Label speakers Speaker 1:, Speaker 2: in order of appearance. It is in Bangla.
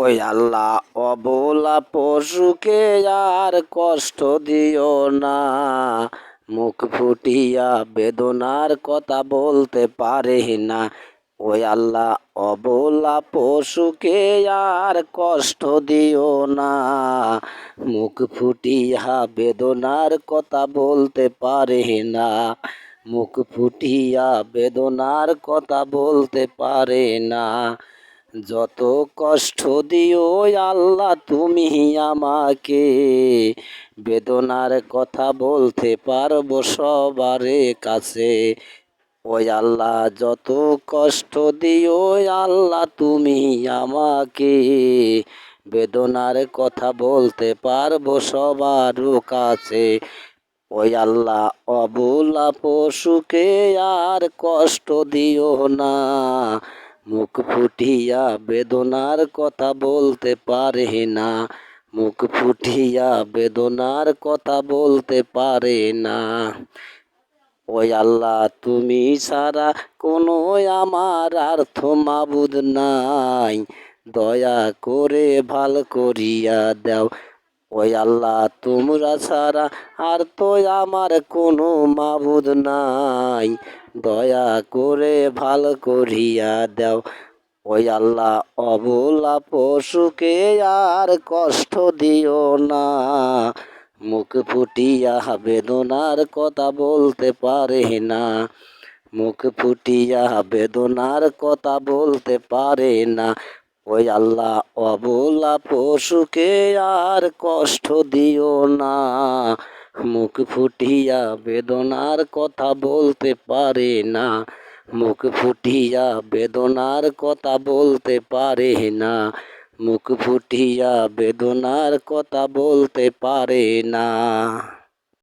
Speaker 1: ওই আল্লাহ অবলা পশুকে আর কষ্ট দিও না। মুখ ফুটিয়া বেদনার কথা বলতে পারে না। ওই আল্লাহ অবলা পশুকে আর কষ্ট দিও না। মুখ ফুটিয়া বেদনার কথা বলতে পারে না। মুখ ফুটিয়া বেদনার কথা বলতে পারে না। যত কষ্ট দিও আল্লাহ, তুমি আমাকে। বেদনার কথা বলতে পারব সবারে কাছে। ওই আল্লাহ, যত কষ্ট দিও আল্লাহ, তুমি আমাকে। বেদনার কথা বলতে পারব সবার কাছে। ওই আল্লাহ, অবলা পশুকে আর কষ্ট দিও না। মুখ ফুটিয়া বেদনার কথা বলতে পারে না। মুখ ফুটিয়া বেদনার কথা বলতে পারে না। ওই আল্লাহ তুমি সারা কোনো আমার আর্থ মাবুদ নাই। দয়া করে ভালো করিয়া দাও। ওই আল্লাহ তোমরা ছাড়া আর তো আমার কোনো মাবুদ নাই। দয়া করে ভালো করিয়া দাও। ওই আল্লাহ অবলা পশুকে আর কষ্ট দিও না। মুখ ফুটিয়া বেদনার কথা বলতে পারে না। মুখ ফুটিয়া বেদনার কথা বলতে পারে না। ওই আল্লাহ অবলা পশুকে আর কষ্ট দিও না। মুখ ফুটিয়া বেদনার কথা বলতে পারে না। মুখ ফুটিয়া বেদনার কথা বলতে পারে না। মুখ ফুটিয়া বেদনার কথা বলতে পারে না।